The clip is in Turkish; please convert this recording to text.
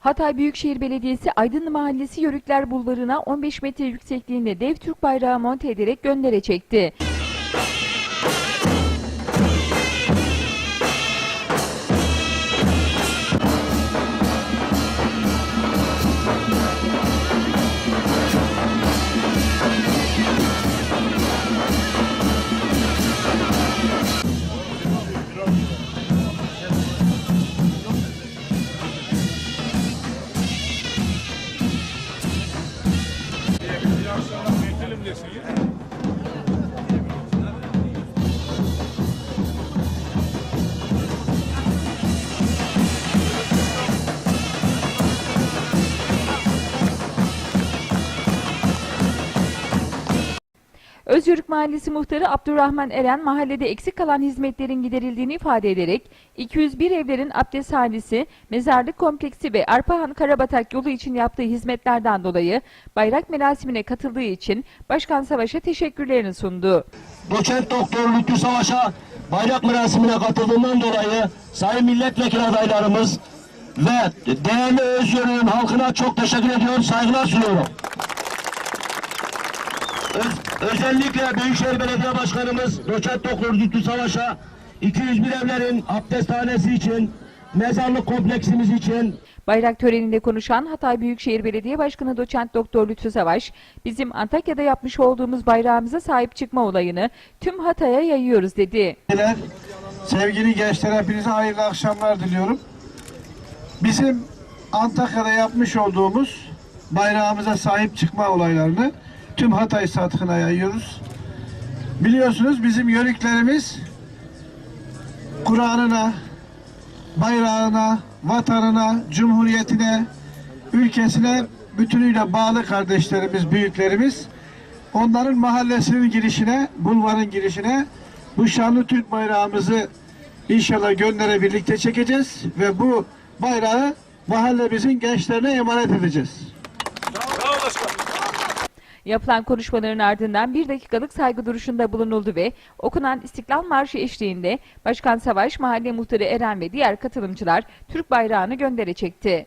Hatay Büyükşehir Belediyesi Aydınlı Mahallesi Yörükler Bulvarı'na 15 metre yüksekliğinde dev Türk bayrağı monte ederek göndere çekti. Sí. Özyörük Mahallesi Muhtarı Abdurrahman Eren mahallede eksik kalan hizmetlerin giderildiğini ifade ederek 201 evlerin abdesthanesi, mezarlık kompleksi ve Arpahan Karabatak yolu için yaptığı hizmetlerden dolayı bayrak merasimine katıldığı için Başkan Savaş'a teşekkürlerini sundu. Doçent Doktor Lütfü Savaş'a bayrak merasimine katıldığından dolayı sayın milletvekili adaylarımız ve değerli Özyörük'ün halkına çok teşekkür ediyorum, saygılar sunuyorum. Öz- özellikle Büyükşehir Belediye Başkanımız Doçent Doktor Lütfü Savaş'a 201 evlerin abdesthanesi için, mezarlık kompleksimiz için Bayrak töreninde konuşan Hatay Büyükşehir Belediye Başkanı Doçent Doktor Lütfü Savaş, bizim Antakya'da yapmış olduğumuz bayrağımıza sahip çıkma olayını tüm Hatay'a yayıyoruz dedi. Sevgili gençler hepinize hayırlı akşamlar diliyorum. Bizim Antakya'da yapmış olduğumuz bayrağımıza sahip çıkma olaylarını tüm Hatay sathına yayıyoruz. Biliyorsunuz bizim yörüklerimiz Kur'an'ına, bayrağına, vatanına, cumhuriyetine, ülkesine bütünüyle bağlı kardeşlerimiz, büyüklerimiz. Onların mahallesinin girişine, bulvarın girişine bu şanlı Türk bayrağımızı inşallah göndere birlikte çekeceğiz ve bu bayrağı mahallemizin gençlerine emanet edeceğiz. Yapılan konuşmaların ardından bir dakikalık saygı duruşunda bulunuldu ve okunan İstiklal Marşı eşliğinde Başkan Savaş, Mahalle Muhtarı Eren ve diğer katılımcılar Türk bayrağını göndere çekti.